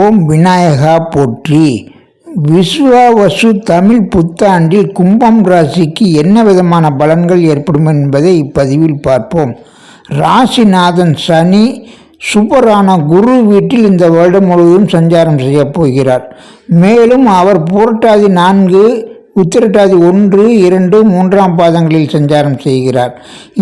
ஓம் விநாயகா போற்றி. விஸ்வாவசு தமிழ் புத்தாண்டில் கும்பம் ராசிக்கு என்ன விதமான பலன்கள் ஏற்படும் என்பதை இப்பதிவில் பார்ப்போம். ராசிநாதன் சனி சூப்பரான குரு வீட்டில் இந்த வருடம் முழுவதும் சஞ்சாரம் செய்யப் போகிறார். மேலும் அவர் புரட்டாதி நான்கு உத்திரட்டாதி ஒன்று இரண்டு மூன்றாம் பாதங்களில் சஞ்சாரம் செய்கிறார்.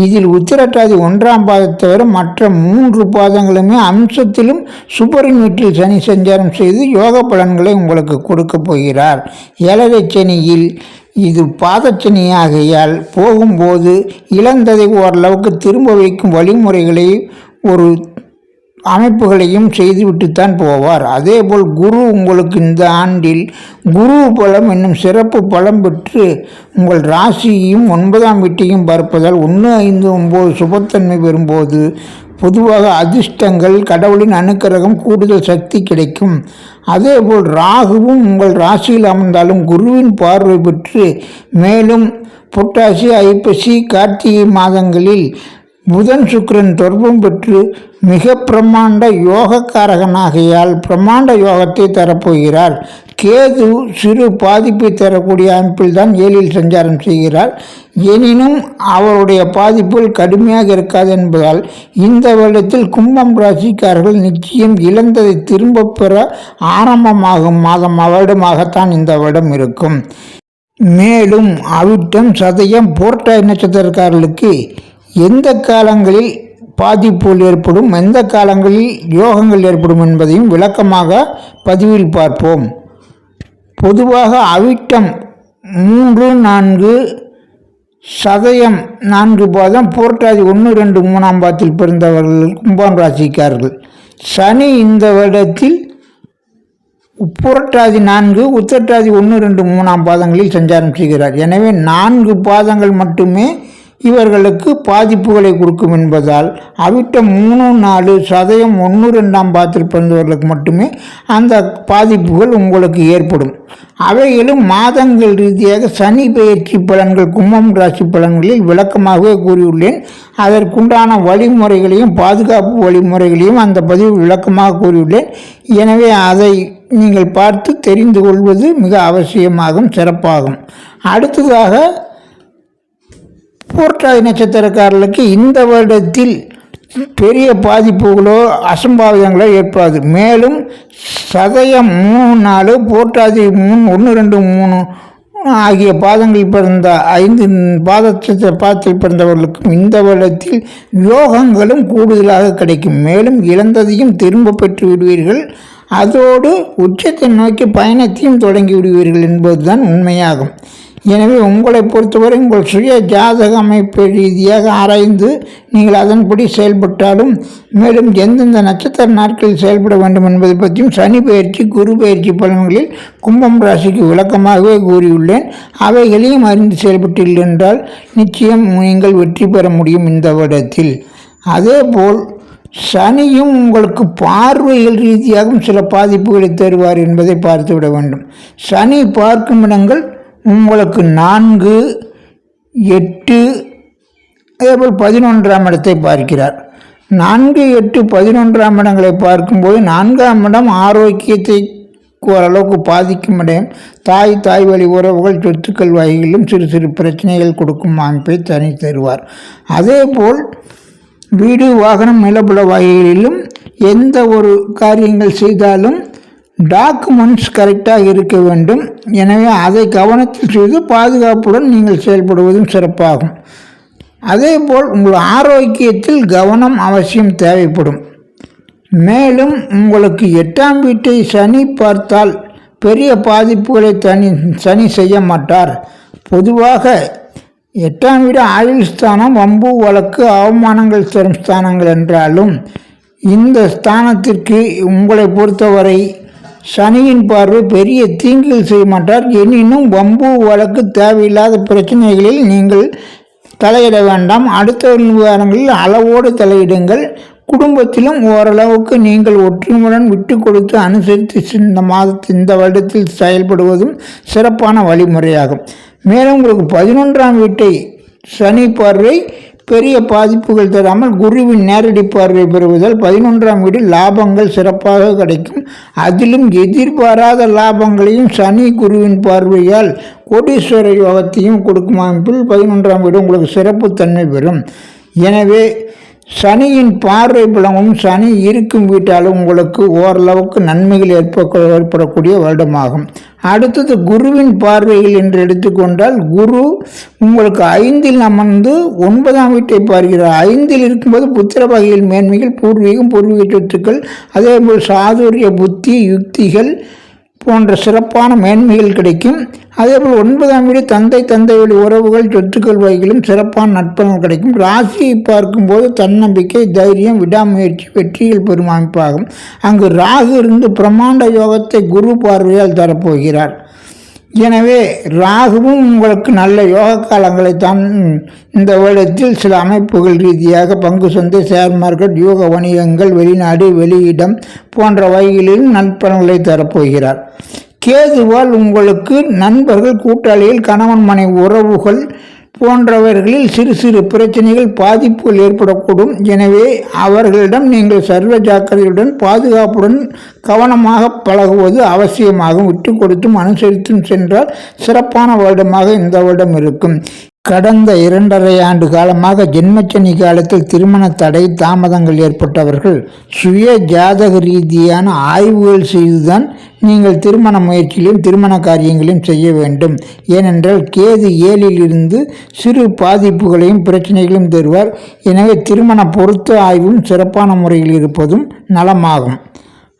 இதில் உத்திரட்டாதி ஒன்றாம் பாதத்தவிர மற்ற மூன்று பாதங்களுமே அம்சத்திலும் சுப்பரின் வீட்டில் சனி சஞ்சாரம் செய்து யோக பலன்களை உங்களுக்கு கொடுக்கப் போகிறார். ஏழரை சனியில் இது பாதச்சனியாகையால் போகும்போது இழந்ததை ஓரளவுக்கு திரும்ப வைக்கும் வழிமுறைகளை ஒரு அமைப்புகளையும் செய்துவிட்டுத்தான் போவார். அதேபோல் குரு உங்களுக்கு இந்த ஆண்டில் குரு பலம் என்னும் சிறப்பு பலம் பெற்று உங்கள் ராசியையும் ஒன்பதாம் வீட்டையும் பார்ப்பதால் ஒன்று ஐந்து ஒம்பது சுபத்தன்மை பெறும்போது பொதுவாக அதிர்ஷ்டங்கள் கடவுளின் அனுக்கிரகம் கூடுதல் சக்தி கிடைக்கும். அதேபோல் ராகுவும் உங்கள் ராசியில் அமர்ந்தாலும் குருவின் பார்வை பெற்று மேலும் புட்டாசி ஐப்பசி கார்த்திகை மாதங்களில் புதன் சுக்கரன் தொடர்பும் பெற்று மிக பிரம்மாண்ட யோகக்காரகனாகையால் பிரம்மாண்ட யோகத்தை தரப்போகிறார். கேது சிறு பாதிப்பை தரக்கூடிய அமைப்பில் தான் ஏழில் சஞ்சாரம் செய்கிறார். எனினும் அவருடைய பாதிப்புகள் கடுமையாக இருக்காது என்பதால் இந்த வருடத்தில் கும்பம் ராசிக்காரர்கள் நிச்சயம் இழந்ததை திரும்பப் பெற ஆரம்பமாகும் மாதம் வருடமாகத்தான் இந்த வருடம் இருக்கும். மேலும் அவிட்டம் சதயம் போர்ட்டாய் நட்சத்திரக்காரர்களுக்கு எந்த காலங்களில் பாதிப்புகள் ஏற்படும் எந்த காலங்களில் யோகங்கள் ஏற்படும் என்பதையும் விளக்கமாக பதிவில் பார்ப்போம். பொதுவாக அவிட்டம் மூன்று நான்கு சதயம் நான்கு பாதம் புரட்டாதி ஒன்று ரெண்டு மூணாம் பாதத்தில் பிறந்தவர்கள் கும்பம் ராசிக்காரர்கள். சனி இந்த வருடத்தில் புரட்டாதி நான்கு உத்திரட்டாதி ஒன்று ரெண்டு மூணாம் பாதங்களில் சஞ்சாரம் செய்கிறார். எனவே நான்கு பாதங்கள் மட்டுமே இவர்களுக்கு பாதிப்புகளை கொடுக்கும் என்பதால் அவிட்ட மூணு நாலு சதயம் ஒன்று ரெண்டாம் பாத்தில் பிறந்தவர்களுக்கு மட்டுமே அந்த பாதிப்புகள் உங்களுக்கு ஏற்படும். அவைகளும் மாதங்கள் ரீதியாக சனி பெயர்ச்சி பலன்கள் கும்பம் ராசி பலன்களில் விளக்கமாகவே கூறியுள்ளேன். அதற்குண்டான வழிமுறைகளையும் பாதுகாப்பு வழிமுறைகளையும் அந்த பதிவு விளக்கமாக கூறியுள்ளேன். எனவே அதை நீங்கள் பார்த்து தெரிந்து கொள்வது மிக அவசியமாகும் சிறப்பாகும். அடுத்ததாக பூர்ட்டாதி நட்சத்திரக்காரர்களுக்கு இந்த வருடத்தில் பெரிய பாதிப்புகளோ அசம்பாவிதங்களோ ஏற்படாது. மேலும் சதயம் மூணு நாலு போட்டாதி மூணு ஒன்று ரெண்டு மூணு ஆகிய பாதங்கள் பிறந்த ஐந்து பாதத்தை பாதத்தில் பிறந்தவர்களுக்கும் இந்த வருடத்தில் யோகங்களும் கூடுதலாக கிடைக்கும். மேலும் இழந்ததையும் திரும்ப பெற்று விடுவீர்கள். அதோடு உச்சத்தை நோக்கி பயணத்தையும் தொடங்கி விடுவீர்கள் என்பதுதான் உண்மையாகும். எனவே உங்களை பொறுத்தவரை உங்கள் சுய ஜாதக அமைப்பு ரீதியாக ஆராய்ந்து நீங்கள் அதன்படி செயல்பட்டாலும் மேலும் எந்தெந்த நட்சத்திர நாட்களில் செயல்பட வேண்டும் என்பதை பற்றியும் சனி பயிற்சி குரு பயிற்சி பலன்களில் கும்பம் ராசிக்கு விளக்கமாகவே கூறியுள்ளேன். அவைகளையும் அறிந்து செயல்பட்டீர்கள் என்றால் நிச்சயம் நீங்கள் வெற்றி பெற முடியும் இந்த வருடத்தில். அதேபோல் சனியும் உங்களுக்கு பார்வைகள் ரீதியாகவும் சில பாதிப்புகளை தருவார் என்பதை பார்த்துவிட வேண்டும். சனி பார்க்கும் இடங்கள் உங்களுக்கு நான்கு எட்டு அதேபோல் பதினொன்றாம் இடத்தை பார்க்கிறார். நான்கு எட்டு பதினொன்றாம் இடங்களை பார்க்கும்போது நான்காம் இடம் ஆரோக்கியத்தை ஓரளவுக்கு பாதிக்கும் இடம் தாய் தாய் வழி உறவுகள் சொத்துக்கள் வகைகளிலும் சிறு சிறு பிரச்சனைகள் கொடுக்கும் அமைப்பை தனி தருவார். அதேபோல் வீடு வாகனம் நிலப்புல வகைகளிலும் எந்த ஒரு காரியங்கள் செய்தாலும் டாக்குமெண்ட்ஸ் கரெக்டாக இருக்க வேண்டும். எனவே அதை கவனத்தில் செய்து பாதுகாப்புடன் நீங்கள் செயல்படுவதும் சிறப்பாகும். அதேபோல் உங்கள் ஆரோக்கியத்தில் கவனம் அவசியம் தேவைப்படும். மேலும் உங்களுக்கு எட்டாம் வீட்டை சனி பார்த்தால் பெரிய பாதிப்புகளை தனி சனி செய்ய மாட்டார். பொதுவாக எட்டாம் வீடு ஆயுள் ஸ்தானம் வம்பு வழக்கு அவமானங்கள் தரும் ஸ்தானங்கள் என்றாலும் இந்த ஸ்தானத்திற்கு உங்களை பொறுத்தவரை சனியின் பார்வை பெரிய தீங்குகள் செய்ய மாட்டார் எனினும் வம்பு வழக்கு தேவையில்லாத பிரச்சனைகளில் நீங்கள் தலையிட வேண்டாம். அடுத்த விவகாரங்களில் அளவோடு தலையிடுங்கள். குடும்பத்திலும் ஓரளவுக்கு நீங்கள் ஒற்றுமையுடன் விட்டு கொடுத்து அனுசரித்து இந்த மாதத்தில் இந்த வருடத்தில் செயல்படுவதும் சிறப்பான வழிமுறையாகும். மேலும் உங்களுக்கு பதினொன்றாம் வீட்டை சனி பார்வை பெரிய பாதிப்புகள் தராமல் குருவின் நேரடி பார்வை பெறுவதால் பதினொன்றாம் வீடு லாபங்கள் சிறப்பாக கிடைக்கும். அதிலும் எதிர்பாராத லாபங்களையும் சனி குருவின் பார்வையால் கோடீஸ்வர யோகத்தையும் கொடுக்கும் அமைப்பில் பதினொன்றாம் வீடு உங்களுக்கு சிறப்புத்தன்மை பெறும். எனவே சனியின் பார்வை பலமும் சனி இருக்கும் வீட்டாலும் உங்களுக்கு ஓரளவுக்கு நன்மைகள் ஏற்ப ஏற்படக்கூடிய வருடமாகும். அடுத்தது குருவின் பார்வையில் என்று எடுத்துக்கொண்டால் குரு உங்களுக்கு ஐந்தில் அமர்ந்து ஒன்பதாம் வீட்டை பார்க்கிறார். ஐந்தில் இருக்கும்போது புத்திர வகையில் மேன்மைகள் பூர்வீகம் பூர்வீக சொத்துக்கள் அதேபோல் சாதுரிய புத்தி யுக்திகள் போன்ற சிறப்பான மேன்மைகள் கிடைக்கும். அதேபோல் ஒன்பதாம் வீடு தந்தை தந்தை வழி உறவுகள் சொத்துக்கள் வகைகளும் சிறப்பான நட்பங்கள் கிடைக்கும். ராசியை பார்க்கும்போது தன்னம்பிக்கை தைரியம் விடாமுயற்சி வெற்றிகள் பெறும் அமைப்பாகும். அங்கு ராகு இருந்து பிரம்மாண்ட யோகத்தை குரு பார்வையால் தரப்போகிறார். எனவே ராகுவும் உங்களுக்கு நல்ல யோக காலங்களை தான் இந்த வருடத்தில் சில அமைப்புகள் ரீதியாக பங்கு சந்தை ஷேர் மார்க்கெட் யோக வணிகங்கள் வெளிநாடு வெளியிடம் போன்ற வகைகளில் நற்பலன்களை தரப்போகிறார். கேதுவால் உங்களுக்கு நண்பர்கள் கூட்டாளிகள் கணவன் மனை உறவுகள் போன்றவர்களில் சிறு சிறு பிரச்சனைகள் பாதிப்புகள் ஏற்படக்கூடும். எனவே அவர்களிடம் நீங்கள் சர்வ ஜாக்கிரதையுடன் பாதுகாப்புடன் கவனமாக பழகுவது அவசியமாகும். விட்டு கொடுத்தும் அனுசரித்தும் சென்றால் சிறப்பான வருடமாக இந்த வருடம் இருக்கும். கடந்த இரண்டரை ஆண்டு காலமாக ஜென்மச்சனி காலத்தில் திருமண தடை தாமதங்கள் ஏற்பட்டவர்கள் சுய ஜாதக ரீதியான ஆய்வுகள் செய்துதான் நீங்கள் திருமண முயற்சியிலும் திருமண காரியங்களையும் செய்ய வேண்டும். ஏனென்றால் கேது ஏழில் இருந்து சிறு பாதிப்புகளையும் பிரச்சனைகளையும் தருவார். எனவே திருமண பொருத்த ஆய்வும் சிறப்பான முறையில் இருப்பதும் நலமாகும்.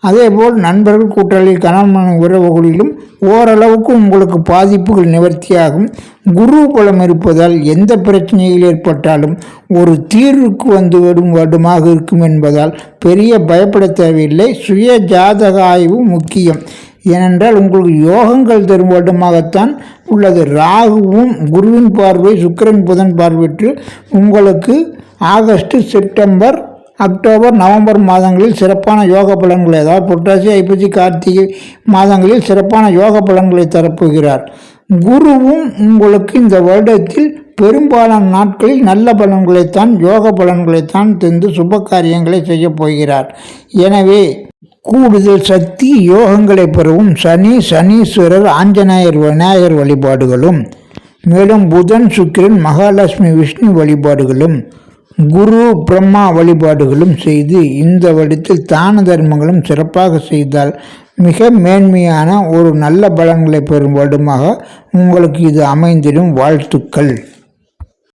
அதேபோல் நண்பர்கள் கூட்டாளி கணவன் உறவுகளிலும் ஓரளவுக்கு உங்களுக்கு பாதிப்புகள் நிவர்த்தியாகும். குரு பலம் இருப்பதால் எந்த பிரச்சனையில் ஏற்பட்டாலும் ஒரு தீர்வுக்கு வந்து விடும் வருடமாக இருக்கும் என்பதால் பெரிய பயப்பட தேவையில்லை. சுய ஜாதக ஆய்வு முக்கியம். ஏனென்றால் உங்களுக்கு யோகங்கள் தரும் வருடமாகத்தான் உள்ளது. ராகுவும் குருவின் பார்வை சுக்கரன் புதன் பார்வைற்று உங்களுக்கு ஆகஸ்ட் செப்டம்பர் அக்டோபர் நவம்பர் மாதங்களில் சிறப்பான யோக பலன்களை அதாவது புரட்டாசி ஐப்பசி கார்த்திகை மாதங்களில் சிறப்பான யோக பலன்களை தரப்போகிறார். குருவும் உங்களுக்கு இந்த வருடத்தில் பெரும்பாலான நாட்களில் நல்ல பலன்களைத்தான் யோக பலன்களைத்தான் தந்து சுப காரியங்களை செய்யப் போகிறார். எனவே கூடுதல் சக்தி யோகங்களை பெறவும் சனி சனீஸ்வரர் ஆஞ்சநேயர் விநாயகர் வழிபாடுகளும் மேலும் புதன் சுக்கிரன் மகாலட்சுமி விஷ்ணு வழிபாடுகளும் குரு பிரம்மா வழிபாடுகளும் செய்து இந்த வடித்தில் தான தர்மங்களும் சிறப்பாக செய்தால் மிக மேன்மையான ஒரு நல்ல பலன்களை பெறும் வருடமாக உங்களுக்கு இது அமைந்திடும். வாழ்த்துக்கள்.